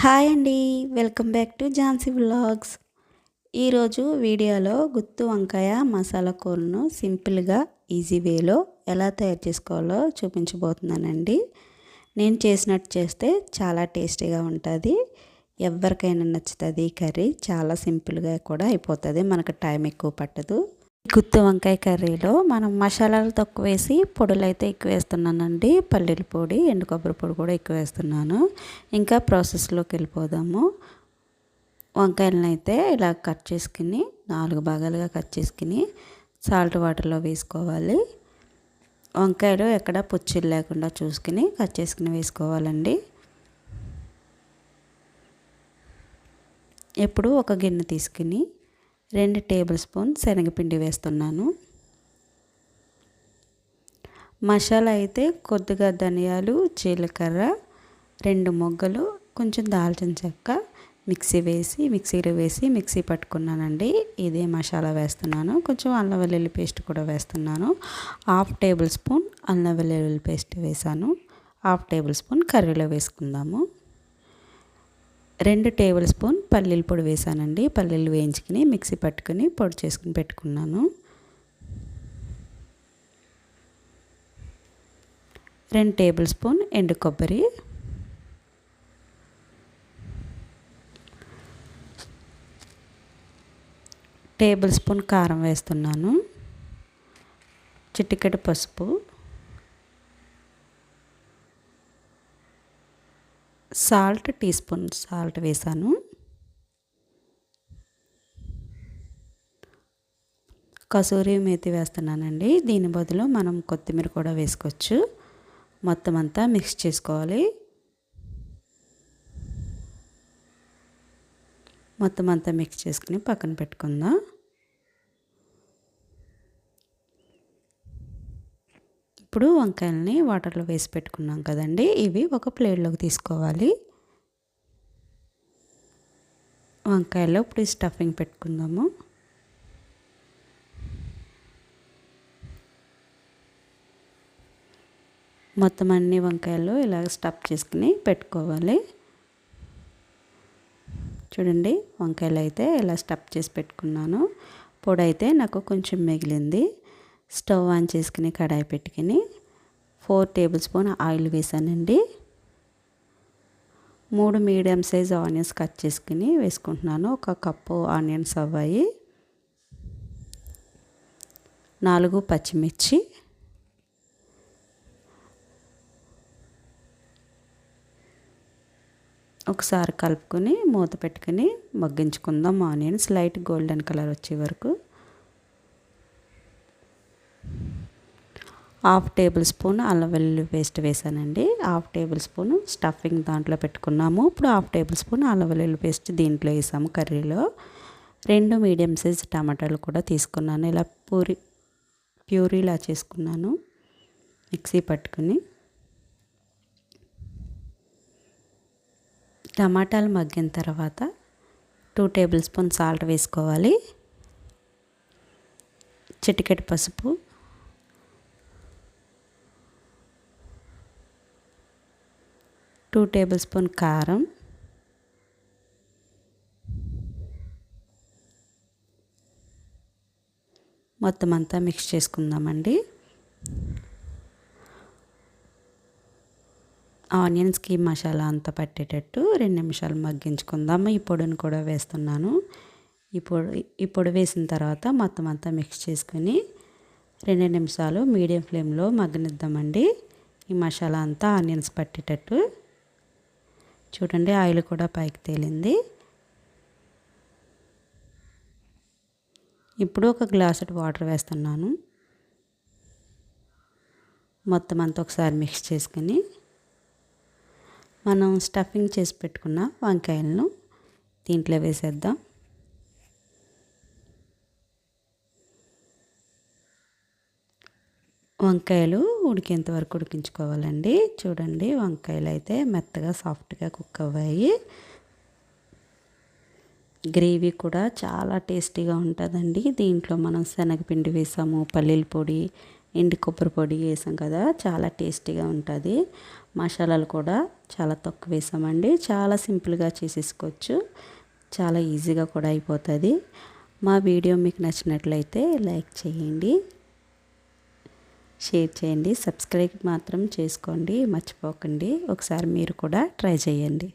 Hi అండి. Welcome back to Jhansi vlogs. ఈరోజు వీడియోలో గుత్తు వంకాయ మసాలా కూరను సింపుల్గా ఈజీ వేలో ఎలా తయారు చేసుకోవాలో చూపించబోతున్నానండి. నేను చేసినట్టు చేస్తే చాలా టేస్టీగా ఉంటుంది. ఎవరికైనా నచ్చుతుంది. కర్రీ చాలా సింపుల్గా కూడా అయిపోతుంది. మనకు టైం ఎక్కువ పట్టదు. గుత్తి వంకాయ కర్రీలో మనం మసాలాలు తక్కువ వేసి పొడులు అయితే ఎక్కువ వేస్తున్నానండి. పల్లీల పొడి ఎండు కొబ్బరి పొడి కూడా ఎక్కువ వేస్తున్నాను. ఇంకా ప్రాసెస్లోకి వెళ్ళిపోదాము. వంకాయలను అయితే ఇలా కట్ చేసుకుని నాలుగు భాగాలుగా కట్ చేసుకుని సాల్ట్ వాటర్లో వేసుకోవాలి. వంకాయలు ఎక్కడ పుచ్చిలు లేకుండా చూసుకుని కట్ చేసుకుని వేసుకోవాలండి. ఎప్పుడు ఒక గిన్నె తీసుకుని రెండు టేబుల్ స్పూన్ శనగపిండి వేస్తున్నాను. మసాలా అయితే కొద్దిగా ధనియాలు జీలకర్ర రెండు మొగ్గలు కొంచెం దాల్చిన చెక్క మిక్సీ వేసి మిక్సీలో వేసి మిక్సీ పట్టుకున్నానండి. ఇదే మసాలా వేస్తున్నాను. కొంచెం అల్లం వెల్లుల్లి పేస్ట్ కూడా వేస్తున్నాను. హాఫ్ టేబుల్ స్పూన్ అల్లం వెల్లుల్లి పేస్ట్ వేసాను హాఫ్ టేబుల్ స్పూన్ కర్రీలో వేసుకుందాము. రెండు టేబుల్ స్పూన్ పల్లీల పొడి వేసానండి. పల్లీలు వేయించుకుని మిక్సీ పట్టుకుని పొడి చేసుకుని పెట్టుకున్నాను. రెండు టేబుల్ స్పూన్ ఎండు కొబ్బరి. టేబుల్ స్పూన్ కారం వేస్తున్నాను. చిటికెడు పసుపు. సాల్ట్ టీ స్పూన్ సాల్ట్ వేసాను. కసూరి మేతి వేస్తున్నానండి. దీని బదులు మనం కొత్తిమీర కూడా వేసుకోవచ్చు. మొత్తం అంతా మిక్స్ చేసుకోవాలి. మొత్తం అంతా మిక్స్ చేసుకుని పక్కన పెట్టుకుందాం. ఇప్పుడు వంకాయలని వాటర్లో వేసి పెట్టుకున్నాం కదండి. ఇవి ఒక ప్లేట్లోకి తీసుకోవాలి. వంకాయలో ఇప్పుడు స్టఫింగ్ పెట్టుకుందాము. మొత్తం అన్ని వంకాయలు ఇలా స్టఫ్ చేసుకుని పెట్టుకోవాలి. చూడండి వంకాయలు అయితే ఇలా స్టఫ్ చేసి పెట్టుకున్నాను. పొడి అయితే నాకు కొంచెం మిగిలింది. స్టవ్ ఆన్ చేసుకుని కడాయి పెట్టుకుని ఫోర్ టేబుల్ స్పూన్ ఆయిల్ వేసానండి. మూడు మీడియం సైజ్ ఆనియన్స్ కట్ చేసుకుని వేసుకుంటున్నాను. ఒక కప్పు ఆనియన్స్ అవ్వాయి. నాలుగు పచ్చిమిర్చి. ఒకసారి కలుపుకొని మూత పెట్టుకుని మగ్గించుకుందాం. ఆనియన్స్ లైట్ గోల్డెన్ కలర్ వచ్చే వరకు హాఫ్ టేబుల్ స్పూన్ అల్లం వెల్లుల్లి పేస్ట్ వేసానండి. హాఫ్ టేబుల్ స్పూన్ స్టఫింగ్ దాంట్లో పెట్టుకున్నాము. ఇప్పుడు హాఫ్ టేబుల్ స్పూన్ అల్లం వెల్లుల్లి పేస్ట్ దీంట్లో వేసాము కర్రీలో. రెండు మీడియం సైజ్ టమాటాలు కూడా తీసుకున్నాను. ఇలా పూరి ప్యూరీలా చేసుకున్నాను. మిక్సీ పట్టుకుని. టమాటాలు మగ్గిన తర్వాత టూ టేబుల్ స్పూన్ సాల్ట్ వేసుకోవాలి. చిటికెట్ పసుపు టూ టేబుల్ స్పూన్ కారం. మొత్తం అంతా మిక్స్ చేసుకుందామండి. ఆనియన్స్కి మసాలా అంతా పట్టేటట్టు రెండు నిమిషాలు మగ్గించుకుందాము. ఈ పొడిని కూడా వేస్తున్నాను. ఈ పొడి ఈ పొడి వేసిన తర్వాత మొత్తం అంతా మిక్స్ చేసుకుని రెండు నిమిషాలు మీడియం ఫ్లేమ్లో మగ్గనిద్దామండి. ఈ మసాలా అంతా ఆనియన్స్ పట్టేటట్టు చూడండి ఆయిల్ కూడా పైకి తేలింది. ఇప్పుడు ఒక గ్లాసు వాటర్ వేస్తున్నాను. మొత్తం అంతా ఒకసారి మిక్స్ చేసుకుని మనం స్టఫింగ్ చేసి పెట్టుకున్న వంకాయలను దీంట్లో వేసేద్దాం. వంకాయలు ఉడికేంత వరకు ఉడికించుకోవాలండి. చూడండి వంకాయలు అయితే మెత్తగా సాఫ్ట్గా కుక్ అవ్వాయి. గ్రేవీ కూడా చాలా టేస్టీగా ఉంటుందండి. దీంట్లో మనం శనగపిండి వేసాము పల్లీల పొడి ఎండి కొబ్బరి పొడి వేసాం కదా చాలా టేస్టీగా ఉంటుంది. మసాలాలు కూడా చాలా తక్కువ వేసామండి. చాలా సింపుల్గా చేసేసుకోవచ్చు. చాలా ఈజీగా కూడా అయిపోతుంది. మా వీడియో మీకు నచ్చినట్లయితే లైక్ చేయండి. షేర్ చేయండి సబ్స్క్రైబ్ మాత్రం చేసుకోండి మర్చిపోకండి. ఒకసారి మీరు కూడా ట్రై చేయండి.